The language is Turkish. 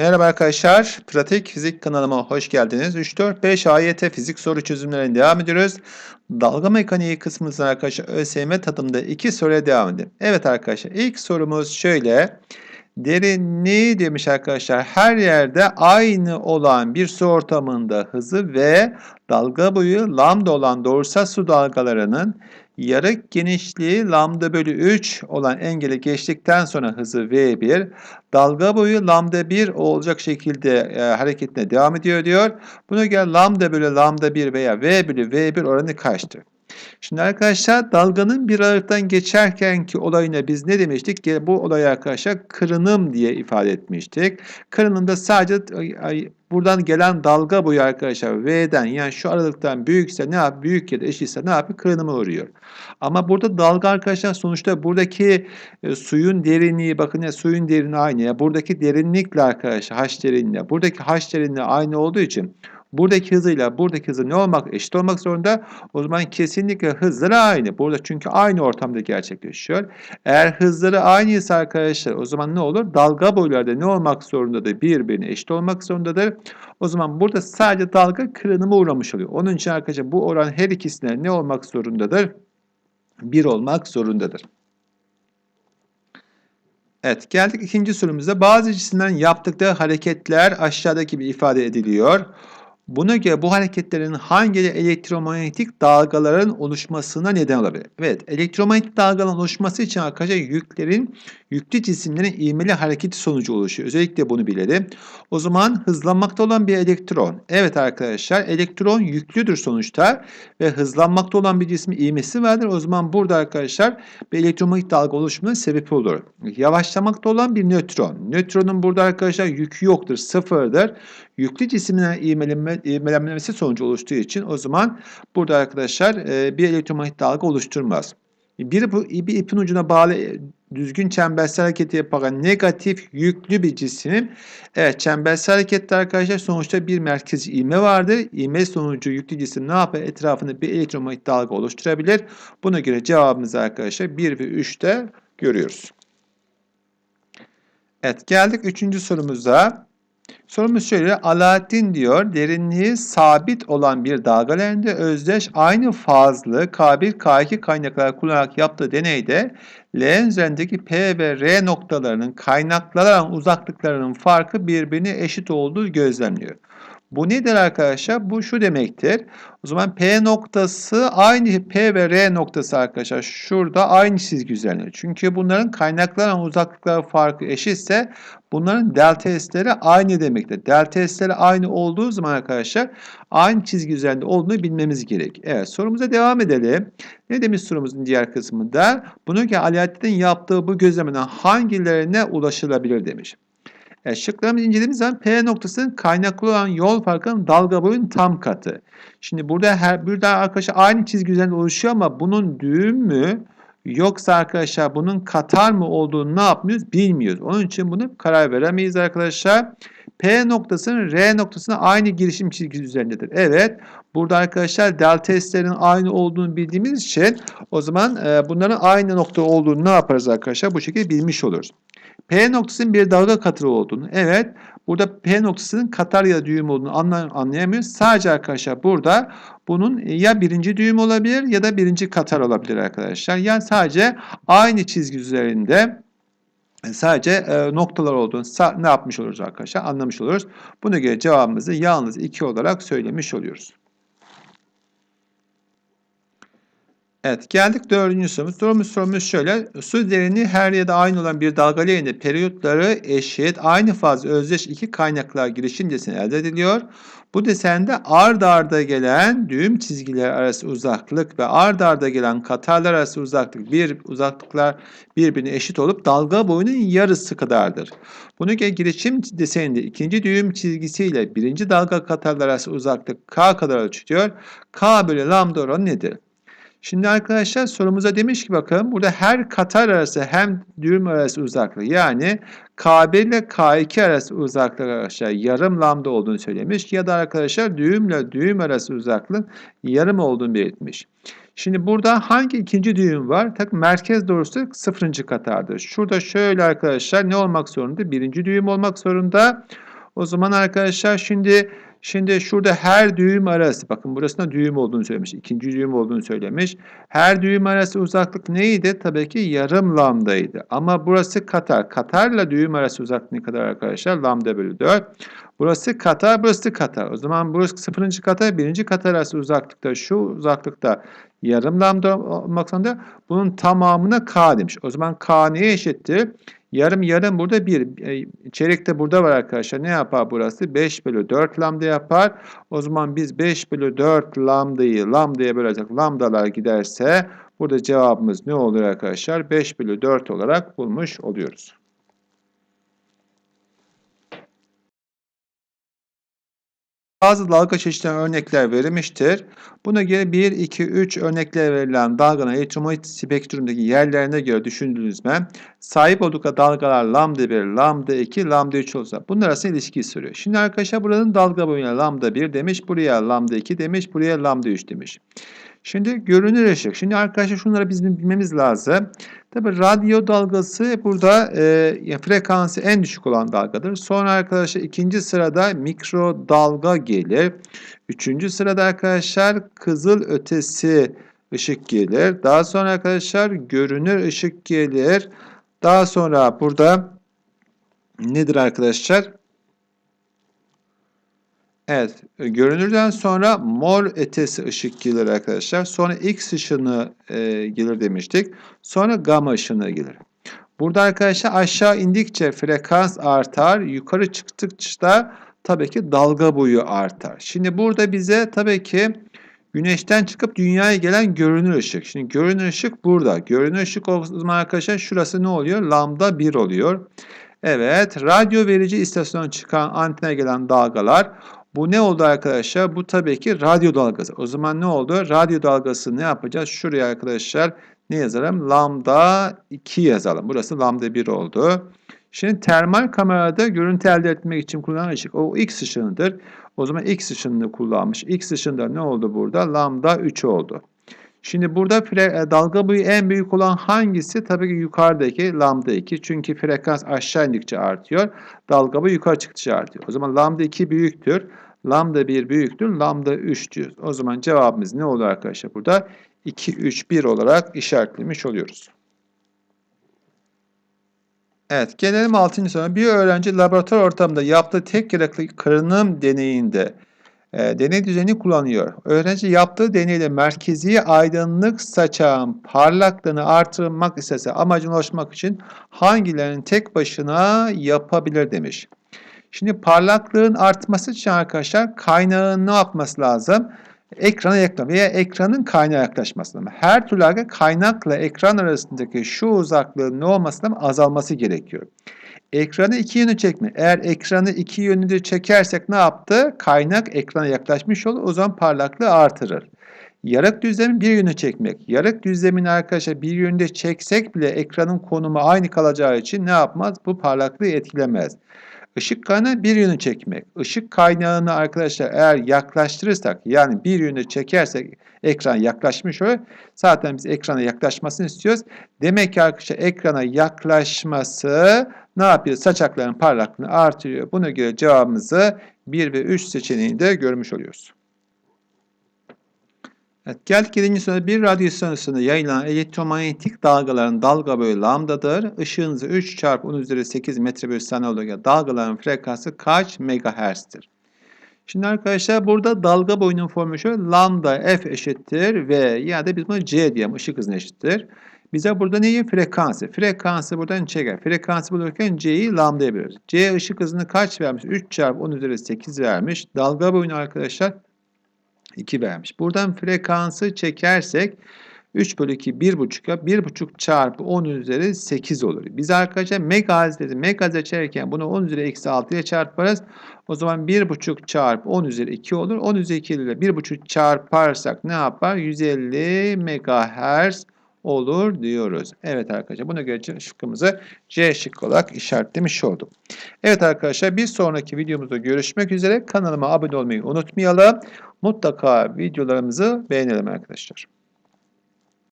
Merhaba arkadaşlar, Pratik Fizik kanalıma hoş geldiniz. 3-4-5 AYT fizik soru çözümlerine devam ediyoruz. Dalga mekaniği kısmımızda arkadaşlar ÖSYM tadımda iki soruya devam edelim. Evet arkadaşlar, ilk sorumuz şöyle. Derinliği demiş arkadaşlar her yerde aynı olan bir su ortamında hızı ve dalga boyu lambda olan doğrusal su dalgalarının yarık genişliği lambda bölü 3 olan engeli geçtikten sonra hızı v1, dalga boyu lambda 1 olacak şekilde e, hareketine devam ediyor diyor. Buna göre lambda bölü lambda 1 veya v bölü v1 oranı kaçtır? Şimdi arkadaşlar dalganın bir aralıktan geçerkenki olayına biz ne demiştik? Bu olayı arkadaşlar kırınım diye ifade etmiştik. Kırınımda sadece buradan gelen dalga boyu arkadaşlar V'den yani şu aralıktan büyükse ne yap? Büyük ya da eşitse ne yapıyor? Kırınıma uğruyor. Ama burada dalga arkadaşlar sonuçta buradaki e, suyun derinliği bakın ya suyun derinliği aynı ya buradaki derinlikle arkadaşlar h derinliği buradaki h derinliği aynı olduğu için Buradaki hızıyla buradaki hızı ne olmak eşit olmak zorunda. O zaman kesinlikle hızları aynı. Burada çünkü aynı ortamda gerçekleşiyor. Eğer hızları aynıysa arkadaşlar o zaman ne olur? Dalga boyları ne olmak zorundadır? Birbirine eşit olmak zorundadır. O zaman burada sadece dalga kırınıma uğramış oluyor. Onun için arkadaşlar bu oran her ikisine ne olmak zorundadır? 1 olmak zorundadır. Evet geldik ikinci sorumuza. Bazı cisimlerin yaptıkları hareketler aşağıdaki gibi ifade ediliyor. Buna göre bu hareketlerin hangileri elektromanyetik dalgaların oluşmasına neden olabilir? Evet, elektromanyetik dalgaların oluşması için arkadaşlar yüklerin, yüklü cisimlerin ivmeli hareketi sonucu oluşuyor. Özellikle bunu bilelim. O zaman hızlanmakta olan bir elektron. Evet arkadaşlar, elektron yüklüdür sonuçta ve hızlanmakta olan bir cismin ivmesi vardır. O zaman burada arkadaşlar bir elektromanyetik dalga oluşumuna sebep olur. Yavaşlamakta olan bir nötron. Nötronun burada arkadaşlar yükü yoktur, sıfırdır. Yüklü cisimlerin ivmelenme ivmelenmesi sonucu oluştuğu için o zaman burada arkadaşlar e, bir elektromanyetik dalga oluşturmaz. Bir, bir ipin ucuna bağlı düzgün çembersel hareketi yapan negatif yüklü bir cisim. Evet çembersel harekette arkadaşlar sonuçta bir merkez ivme vardır. İvme sonucu yüklü cisim ne yapar? Etrafında bir elektromanyetik dalga oluşturabilir. Buna göre cevabımızı arkadaşlar 1 ve 3'te görüyoruz. Evet geldik 3. sorumuza. Sorumuz şöyle. Alaaddin diyor derinliği sabit olan bir dalga leğeninde özdeş aynı fazlı K1 K2 kaynaklar kullanarak yaptığı deneyde leğen üzerindeki P ve R noktalarının kaynaklara uzaklıklarının farkı birbirine eşit olduğu gözlemliyor. Bu nedir arkadaşlar? Bu şu demektir. O zaman P noktası aynı P ve R noktası arkadaşlar. Şurada aynı çizgi üzerinde. Çünkü bunların kaynakların uzaklıkları farkı eşitse bunların delta S'leri aynı demektir. Delta S'leri aynı olduğu zaman arkadaşlar aynı çizgi üzerinde olduğunu bilmemiz gerek. Evet sorumuza devam edelim. Ne demiş sorumuzun diğer kısmında? Bunu ki Alaaddin'in yaptığı bu gözlemeden hangilerine ulaşılabilir demiş. Yani şıklarımızı incelediğimiz zaman P noktasının kaynaklı olan yol farkının dalga boyunun tam katı. Şimdi burada her burada arkadaşlar aynı çizgi üzerinde oluşuyor ama bunun düğüm mü yoksa arkadaşlar bunun katar mı olduğunu ne yapmıyoruz bilmiyoruz. Onun için bunu karar veremeyiz arkadaşlar. P noktasının R noktasına aynı girişim çizgisi üzerindedir. Evet. Burada arkadaşlar delta S'lerin aynı olduğunu bildiğimiz için o zaman e, bunların aynı nokta olduğunu ne yaparız arkadaşlar? Bu şekilde bilmiş oluruz. P noktasının bir dalga katı olduğunu. Evet. Burada P noktasının katar ya da düğüm olduğunu anlayamıyoruz. Sadece arkadaşlar burada bunun ya birinci düğüm olabilir ya da birinci katar olabilir arkadaşlar. Yani sadece aynı çizgi üzerinde sadece e, noktalar olduğunu ne yapmış oluruz arkadaşlar? Anlamış oluruz. Buna göre cevabımızı yalnız 2 olarak söylemiş oluyoruz. Evet geldik dördüncü sorumuz. Sorumuz sorumuz şöyle. Su derinliği her yerde aynı olan bir dalga leğeninde periyotları eşit aynı fazla özdeş iki kaynaklar girişim deseni elde ediliyor. Bu desende ard arda gelen düğüm çizgiler arası uzaklık ve ard arda gelen katarlar arası uzaklık bir uzaklıklar birbirine eşit olup dalga boyunun yarısı kadardır. Bunu girişim deseninde ikinci düğüm çizgisiyle birinci dalga katarlar arası uzaklık k kadar ölçülüyor. K bölü lambda oranı nedir? Şimdi arkadaşlar sorumuza demiş ki bakın burada her katar arası hem düğüm arası uzaklık yani K1 ile K2 arası uzaklık arkadaşlar yarım lambda olduğunu söylemiş ya da arkadaşlar düğümle düğüm arası uzaklığın yarım olduğunu belirtmiş. Şimdi burada hangi ikinci düğüm var? Tak merkez doğrusu sıfırıncı katardır. Şurada şöyle arkadaşlar ne olmak zorunda? Birinci düğüm olmak zorunda. O zaman arkadaşlar şimdi şimdi şurada her düğüm arası bakın burasında düğüm olduğunu söylemiş. ikinci düğüm olduğunu söylemiş. Her düğüm arası uzaklık neydi? Tabii ki yarım lambdaydı. Ama burası Katar. Katarla düğüm arası uzaklık ne kadar arkadaşlar? Lambda bölü 4. Burası Katar, burası Katar. O zaman burası sıfırıncı Katar, birinci Katar arası uzaklıkta şu uzaklıkta yarım lambda olmak zorunda. Bunun tamamına K demiş. O zaman K neye eşittir? Yarım yarım burada 1. E, çeyrek de burada var arkadaşlar. Ne yapar burası? 5 bölü 4 lambda yapar. O zaman biz 5 bölü 4 lambdayı lambdaya bölecek lambdalar giderse burada cevabımız ne oluyor arkadaşlar? 5 bölü 4 olarak bulmuş oluyoruz. Bazı dalga çeşitlerine örnekler verilmiştir. Buna göre 1, 2, 3 örnekler verilen dalganın elektromanyetik spektrumdaki yerlerine göre düşündüğünüzde sahip oldukları dalgalar lambda 1, lambda 2, lambda 3 olsa bunlar arasında ilişkiyi soruyor. Şimdi arkadaşlar buranın dalga boyuna lambda 1 demiş, buraya lambda 2 demiş, buraya lambda 3 demiş. Şimdi görünür ışık. Şimdi arkadaşlar şunları bizim bilmemiz lazım. Tabi radyo dalgası burada e, frekansı en düşük olan dalgadır. Sonra arkadaşlar ikinci sırada mikro dalga gelir. Üçüncü sırada arkadaşlar kızıl ötesi ışık gelir. Daha sonra arkadaşlar görünür ışık gelir. Daha sonra burada nedir arkadaşlar? Evet, e, görünürden sonra mor ötesi ışık gelir arkadaşlar. Sonra X ışını e, gelir demiştik. Sonra gamma ışını gelir. Burada arkadaşlar aşağı indikçe frekans artar. Yukarı çıktıkça tabii ki dalga boyu artar. Şimdi burada bize tabii ki güneşten çıkıp dünyaya gelen görünür ışık. Şimdi görünür ışık burada. Görünür ışık o zaman arkadaşlar şurası ne oluyor? Lambda 1 oluyor. Evet, radyo verici istasyona çıkan antene gelen dalgalar bu ne oldu arkadaşlar? Bu tabii ki radyo dalgası. O zaman ne oldu? Radyo dalgası ne yapacağız? Şuraya arkadaşlar ne yazalım? Lambda 2 yazalım. Burası lambda 1 oldu. Şimdi termal kamerada görüntü elde etmek için kullanılan ışık. O X ışınıdır. O zaman X ışınını kullanmış. X ışığında ne oldu burada? Lambda 3 oldu. Şimdi burada e, dalga boyu en büyük olan hangisi? Tabii ki yukarıdaki lambda 2. Çünkü frekans aşağı indikçe artıyor. Dalga boyu yukarı çıktıkça artıyor. O zaman lambda 2 büyüktür. Lambda 1 büyüktür. Lambda 3 diyoruz. O zaman cevabımız ne olur arkadaşlar burada? 2, 3, 1 olarak işaretlemiş oluyoruz. Evet, gelelim 6. soruya. Bir öğrenci laboratuvar ortamında yaptığı tek gerekli kırınım deneyinde e, deney düzeni kullanıyor. Öğrenci yaptığı deneyle merkezi aydınlık saçağın parlaklığını artırmak istese amacına ulaşmak için hangilerinin tek başına yapabilir demiş. Şimdi parlaklığın artması için arkadaşlar kaynağın ne yapması lazım? Ekrana yakın veya ekranın kaynağa yaklaşması lazım. Her türlü kaynakla ekran arasındaki şu uzaklığın ne olması lazım? Azalması gerekiyor. Ekranı iki yönü çekme. Eğer ekranı iki yönlü çekersek ne yaptı? Kaynak ekrana yaklaşmış olur. O zaman parlaklığı artırır. Yarık düzlemi bir yönü çekmek. Yarık düzlemini arkadaşlar bir yönde çeksek bile ekranın konumu aynı kalacağı için ne yapmaz? Bu parlaklığı etkilemez. Işık kaynağı bir yönü çekmek. Işık kaynağını arkadaşlar eğer yaklaştırırsak yani bir yönü çekersek ekran yaklaşmış olur. Zaten biz ekrana yaklaşmasını istiyoruz. Demek ki arkadaşlar ekrana yaklaşması ne yapıyor? Saçakların parlaklığını artırıyor. Buna göre cevabımızı 1 ve 3 seçeneğinde görmüş oluyoruz. Evet, geldik 7. soruya. Bir radyo sınıfında yayılan elektromanyetik dalgaların dalga boyu lambdadır. Işığın hızı 3 çarpı 10 üzeri 8 metre bölü saniye olduğu dalgaların frekansı kaç megahertz'tir? Şimdi arkadaşlar burada dalga boyunun formülü şu. Lambda f eşittir v ya da biz bunu c diyelim. Işık hızına eşittir. Bize burada neyi? Frekansı. Frekansı buradan çeker. Frekansı bulurken c'yi lambdaya bölüyoruz. c ışık hızını kaç vermiş? 3 çarpı 10 üzeri 8 vermiş. Dalga boyunu arkadaşlar 2 vermiş. Buradan frekansı çekersek 3 bölü 2 1,5'a 1,5 çarpı 10 üzeri 8 olur. Biz arkadaşlar megahz dedi. Megahz açarken bunu 10 üzeri eksi 6 ile çarparız. O zaman 1,5 çarpı 10 üzeri 2 olur. 10 üzeri 2 ile 1,5 çarparsak ne yapar? 150 megahertz olur diyoruz. Evet arkadaşlar buna göre şıkkımızı C şıkkı olarak işaretlemiş olduk. Evet arkadaşlar bir sonraki videomuzda görüşmek üzere. Kanalıma abone olmayı unutmayalım. Mutlaka videolarımızı beğenelim arkadaşlar.